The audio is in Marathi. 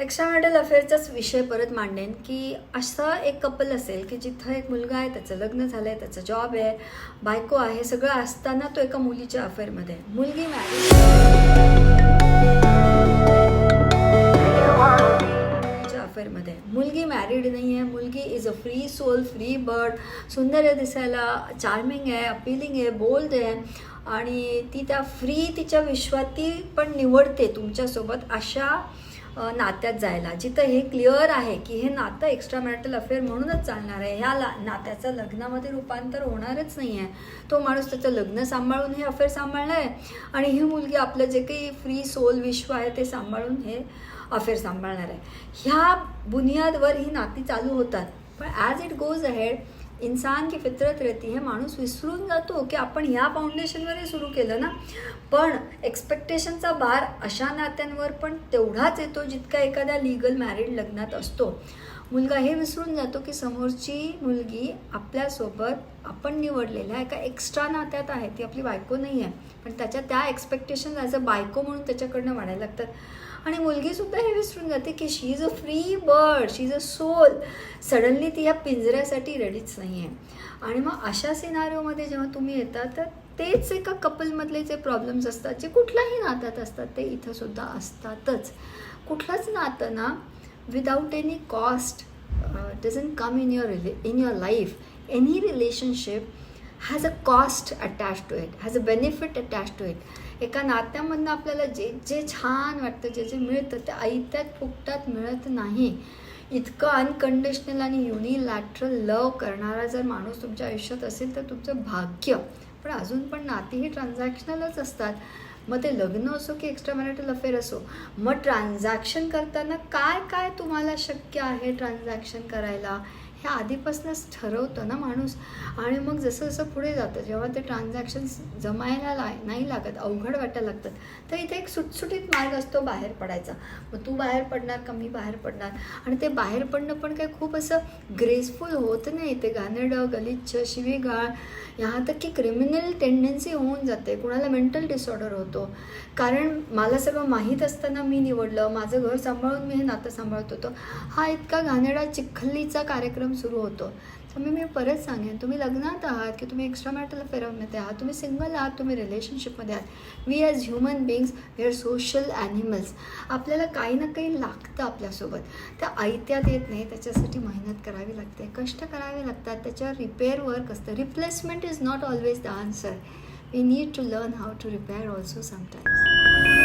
एक्स्ट्रा मॅरिटल अफेअरचाच विषय परत मांडेन की असं एक कपल असेल की जिथं एक मुलगा आहे त्याचं लग्न झालं आहे त्याचं जॉब आहे बायको आहे सगळं असताना तो एका मुलीच्या अफेअरमध्ये आहे. मुलगी मॅरिड अफेअरमध्ये मुलगी मॅरिड नाही आहे. मुलगी is a free soul free bird सुंदर आहे दिसायला चार्मिंग आहे अपिलिंग आहे बोल्ड आहे. आणि ती त्या फ्री तिच्या विश्वात ती पण निवडते तुमच्यासोबत अशा नात्यात जायला. जिथं हे क्लिअर आहे की हे नातं एक्स्ट्रा मॅरिटल अफेअर म्हणूनच चालणार आहे ह्या ला नात्याचं लग्नामध्ये रूपांतर होणारच नाही आहे तो माणूस त्याचं लग्न सांभाळून हे अफेअर सांभाळणार आहे. आणि ही मुलगी आपलं जे काही फ्री सोल विश्व आहे ते सांभाळून हे अफेअर सांभाळणार आहे. ह्या बुनियादवर ही नाती चालू होतात. पण ॲज इट गोज अहेड इन्सान की फितरत रहती है माणूस विसरून जातो की आपण ह्या फाउंडेशनवरही सुरू केलं ना. पण एक्सपेक्टेशनचा भार अशा नात्यांवर पण तेवढाच येतो जितका एखाद्या लिगल मॅरिड लग्नात असतो. मुलगा हे विसरून जातो की समोरची मुलगी आपल्यासोबत आपण निवडलेल्या एका एक्स्ट्रा नात्यात आहे. ती आपली बायको नाही आहे. पण त्याच्या त्या एक्सपेक्टेशन ॲज अ बायको म्हणून त्याच्याकडनं वाढायला लागतात. आणि मुलगीसुद्धा हे विसरून जाते की she is a free bird she is a soul suddenly ती ह्या पिंजऱ्यासाठी रेडीच नाही. नाही आहे आणि मग अशा सिनारीओमध्ये जेव्हा तुम्ही येता तर तेच एका कपलमधले जे प्रॉब्लेम्स असतात जे कुठल्याही नात्यात असतात ते इथंसुद्धा असतातच. कुठलंच नातं ना without any cost doesn't come in your in your life any relationship has a cost attach to it has a benefit attach to it एका नात्यामधनं आपल्याला जे जे छान वाटतं जे जे मिळतं ते ऐत्यात फुकटात मिळत नाही. इतकं अनकंडिशनल आणि युनिलॅटरल लव करणारा जर माणूस तुमच्या आयुष्यात असेल तर तुमचं भाग्य. पण अजून पण नाती ही ट्रान्झॅक्शनलच असतात. मग ते लग्न असो की एक्स्ट्रा मॅरिटल अफेअर असो मग ट्रान्झॅक्शन करताना काय काय तुम्हाला शक्य आहे ट्रान्झॅक्शन करायला? हे आधीपासूनच ठरवतं ना माणूस. आणि मग जसं जसं पुढे जातं जेव्हा ते ट्रान्झॅक्शन्स जमायला ला नाही लागत अवघड वाटायला लागतात तर इथे एक सुटसुटीत मार्ग असतो बाहेर पडायचा. मग तू बाहेर पडणार का मी बाहेर पडणार? आणि ते बाहेर पडणं पण काही खूप असं ग्रेसफुल होत नाही. ते घाणेरडं गलिच्छ शिवीगाळ ह्या तक की क्रिमिनल टेंडन्सी होऊन जाते. कुणाला मेंटल डिसऑर्डर होतो. कारण मला सगळं माहीत असताना मी निवडलं. माझं घर सांभाळून मी हे नातं सांभाळत होतो. हा इतका घाणेरडा चिखलीचा कार्यक्रम सुरू होतो. त्यामुळे मी परत सांगेन तुम्ही लग्नात आहात की तुम्ही एक्स्ट्रा मॅटल अफेअरमध्ये आहात तुम्ही सिंगल आहात तुम्ही रिलेशनशिपमध्ये आहात. We as human beings we are social animals आपल्याला काही ना काही लागतं आपल्यासोबत. त्या ऐत्यात येत नाही त्याच्यासाठी मेहनत करावी लागते कष्ट करावे लागतात त्याच्यावर रिपेअर वर्क असतं. Replacement is not always the answer we need to learn how to repair also sometimes